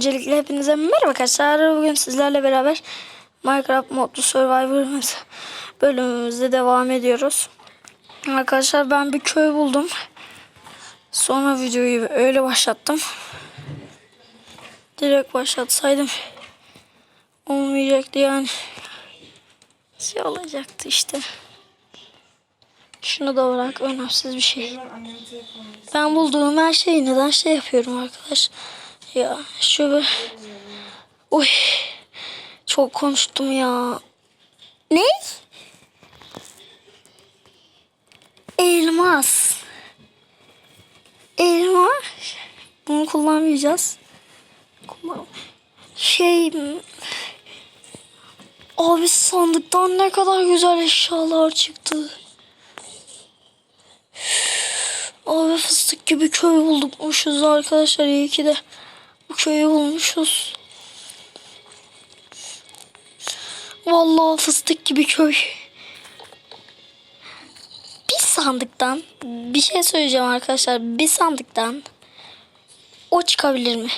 Öncelikle hepinize merhaba arkadaşlar. Bugün sizlerle beraber Minecraft modlu Survivor bölümümüzde devam ediyoruz. Arkadaşlar ben bir köy buldum. Sonra videoyu öyle başlattım. Direkt başlatsaydım olmayacaktı yani. Şey olacaktı işte. Şunu da bırak önemsiz bir şey. Ben bulduğum her şeyi neden şey yapıyorum arkadaş? Ya şu. Uy. Çok konuştum ya. Ne? Elmas. Elma. Bunu kullanmayacağız. Kullan. Şey... Abi sandıktan ne kadar güzel eşyalar çıktı. Abi fıstık gibi köy buldukmuşuz arkadaşlar. İyi ki de bu köyü bulmuşuz. Vallahi fıstık gibi köy. Bir sandıktan bir şey söyleyeceğim arkadaşlar. Bir sandıktan o çıkabilir mi?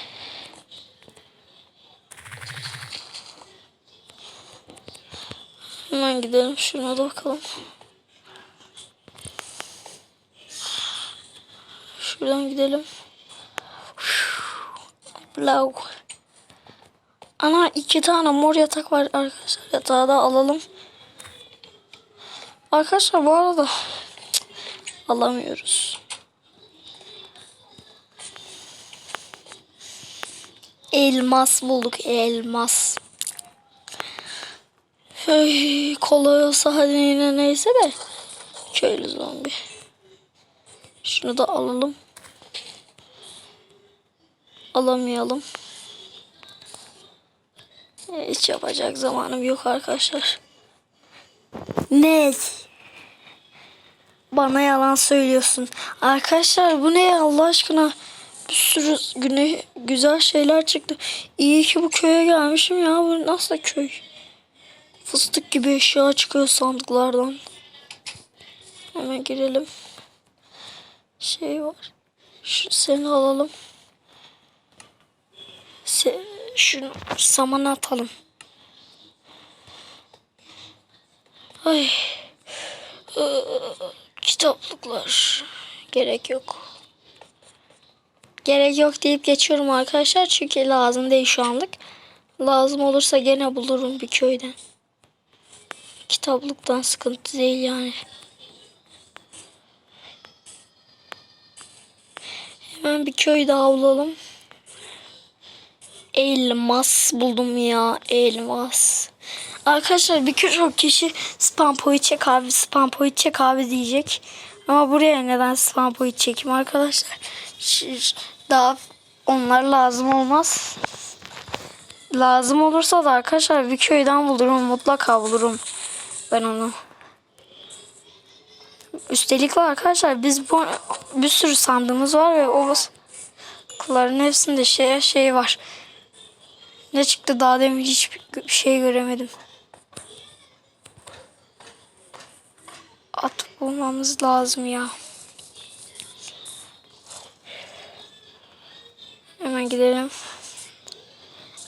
Hemen gidelim şuna da bakalım. Şuradan gidelim. Blau. Ana iki tane mor yatak var arkadaşlar. Yatağı da alalım. Arkadaşlar bu arada cık, alamıyoruz. Elmas bulduk elmas. Hey, kolay olsa hadi yine neyse de. Köylü zombi. Şunu da alalım. Alamayalım. E, Hiç yapacak zamanım yok arkadaşlar. Ne? Bana yalan söylüyorsun. Arkadaşlar bu ne Allah aşkına? Bir sürü güne güzel şeyler çıktı. İyi ki bu köye gelmişim ya. Bu nasıl köy? Fıstık gibi eşya çıkıyor sandıklardan. Hemen girelim. Şey var. Şu seni alalım. Şunu samana atalım. Ay. Ee, kitaplıklar. Gerek yok. Gerek yok deyip geçiyorum arkadaşlar. Çünkü lazım değil şu anlık. Lazım olursa gene bulurum bir köyden. Kitaplıktan sıkıntı değil yani. Hemen bir köy daha bulalım. Elmas buldum ya. Elmas. Arkadaşlar bir çok kişi spam çek abi spam çek abi diyecek. Ama buraya neden spam point çekeyim arkadaşlar? Daha onlar lazım olmaz. Lazım olursa da arkadaşlar bir köyden bulurum. Mutlaka bulurum. Ben onu. Üstelik var arkadaşlar biz bu bir sürü sandığımız var ve o kutuların hepsinde şey şey var. Ne çıktı daha demin hiçbir şey göremedim. At bulmamız lazım ya. Hemen gidelim.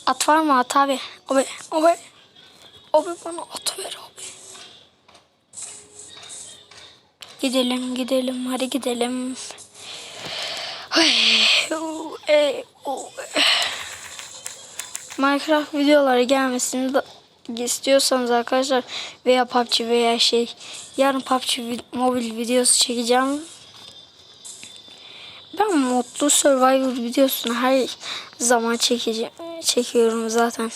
At var mı at abi? Abi, abi. Abi bana at ver abi. Gidelim gidelim hadi gidelim. Ay, u, e, e. Minecraft videoları gelmesini istiyorsanız arkadaşlar veya PUBG veya şey yarın PUBG mobil videosu çekeceğim. Ben modlu survival videosunu her zaman çekeceğim, çekiyorum zaten.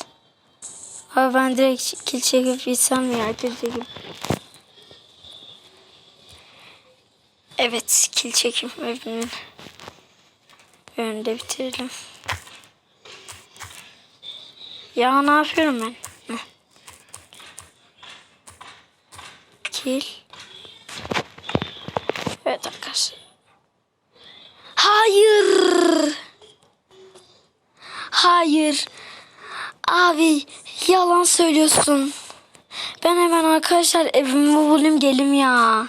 Abi ben direkt kill çekip gitsem ya kill çekip. Evet kill çekim evimin önünde bitirelim. Ya ne yapıyorum ben? Kill. Evet arkadaşlar. Hayır. Hayır. Abi yalan söylüyorsun. Ben hemen arkadaşlar evimi bulayım gelim ya.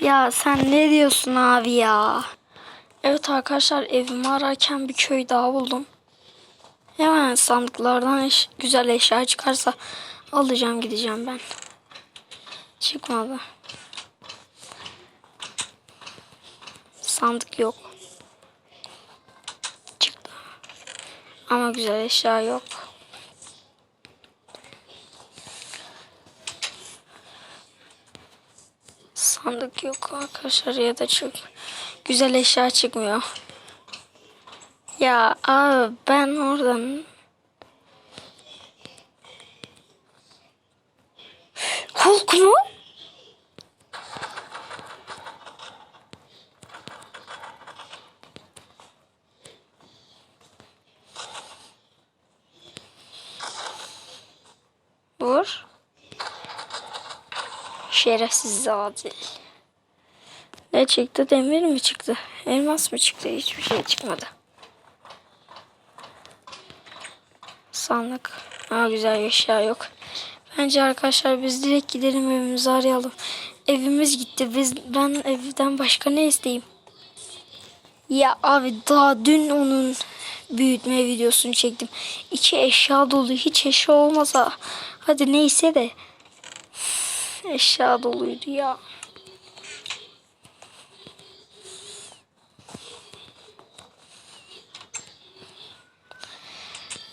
Ya sen ne diyorsun abi ya? Evet arkadaşlar evimi ararken bir köy daha buldum. Hemen sandıklardan eş- güzel eşya çıkarsa alacağım gideceğim ben. Çıkmadı. Sandık yok. Çıktı. Ama güzel eşya yok. Sandık yok arkadaşlar ya da çık. Güzel eşya çıkmıyor. Ya abi ben oradan Hulk mu? Vur. Şerefsiz zadi. Ne çıktı? Demir mi çıktı? Elmas mı çıktı? Hiçbir şey çıkmadı. Sandık. Aa güzel eşya yok. Bence arkadaşlar biz direkt gidelim evimizi arayalım. Evimiz gitti. Biz ben evden başka ne isteyeyim? Ya abi daha dün onun büyütme videosunu çektim. İçi eşya dolu. Hiç eşya olmasa hadi neyse de eşya doluydu ya.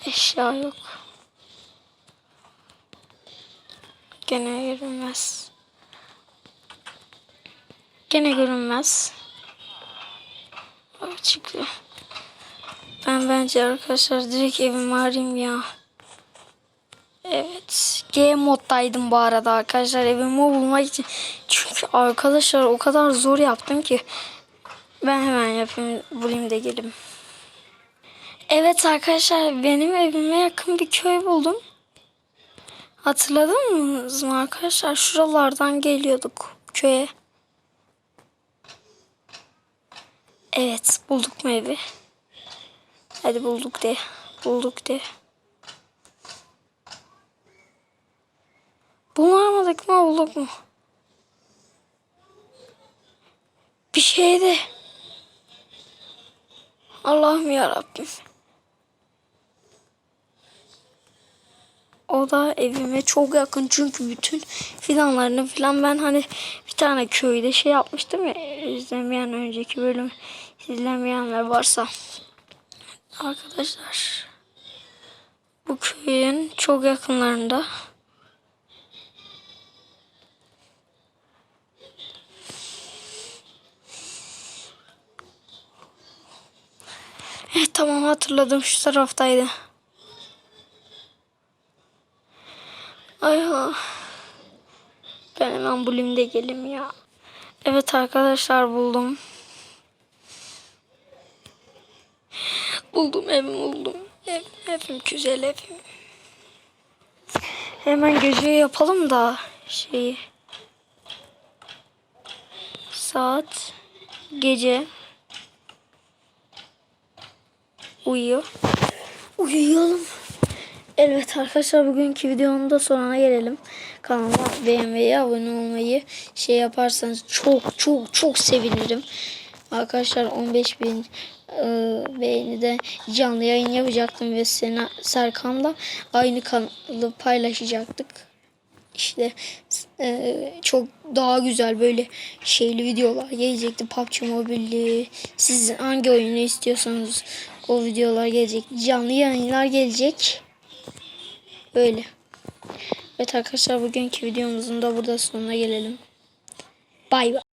Eşya yok. Gene görünmez. Gene görünmez. Aa, çıktı. Ben bence arkadaşlar direkt evimi arayayım ya. Evet. G moddaydım bu arada arkadaşlar evimi bulmak için. Çünkü arkadaşlar o kadar zor yaptım ki. Ben hemen yapayım bulayım da gelim. Evet arkadaşlar benim evime yakın bir köy buldum. Hatırladınız mı arkadaşlar? Şuralardan geliyorduk köye. Evet bulduk mu evi? Hadi bulduk de. Bulduk de. Bulamadık mı bulduk mu? Bir şey de. Allah'ım yarabbim. O da evime çok yakın çünkü bütün fidanlarını filan ben hani bir tane köyde şey yapmıştım ya izlemeyen önceki bölüm izlemeyenler varsa arkadaşlar bu köyün çok yakınlarında Evet tamam hatırladım şu taraftaydı. Ay ha. Ben hemen bulayım de gelim ya. Evet arkadaşlar buldum. Buldum evim buldum. Ev, evim güzel evim. Hemen gece yapalım da şeyi. Saat gece uyuyor. Uyuyalım. Evet arkadaşlar bugünkü videonun da sonuna gelelim. Kanalıma beğenmeyi, abone olmayı şey yaparsanız çok çok çok sevinirim. Arkadaşlar 15 bin e, beğenide canlı yayın yapacaktım ve Sena Serkan'la aynı kanalı paylaşacaktık. İşte e, çok daha güzel böyle şeyli videolar gelecekti. PUBG Mobile'li. Siz hangi oyunu istiyorsanız o videolar gelecek. Canlı yayınlar gelecek. Böyle. Evet arkadaşlar bugünkü videomuzun da burada sonuna gelelim. Bay bay.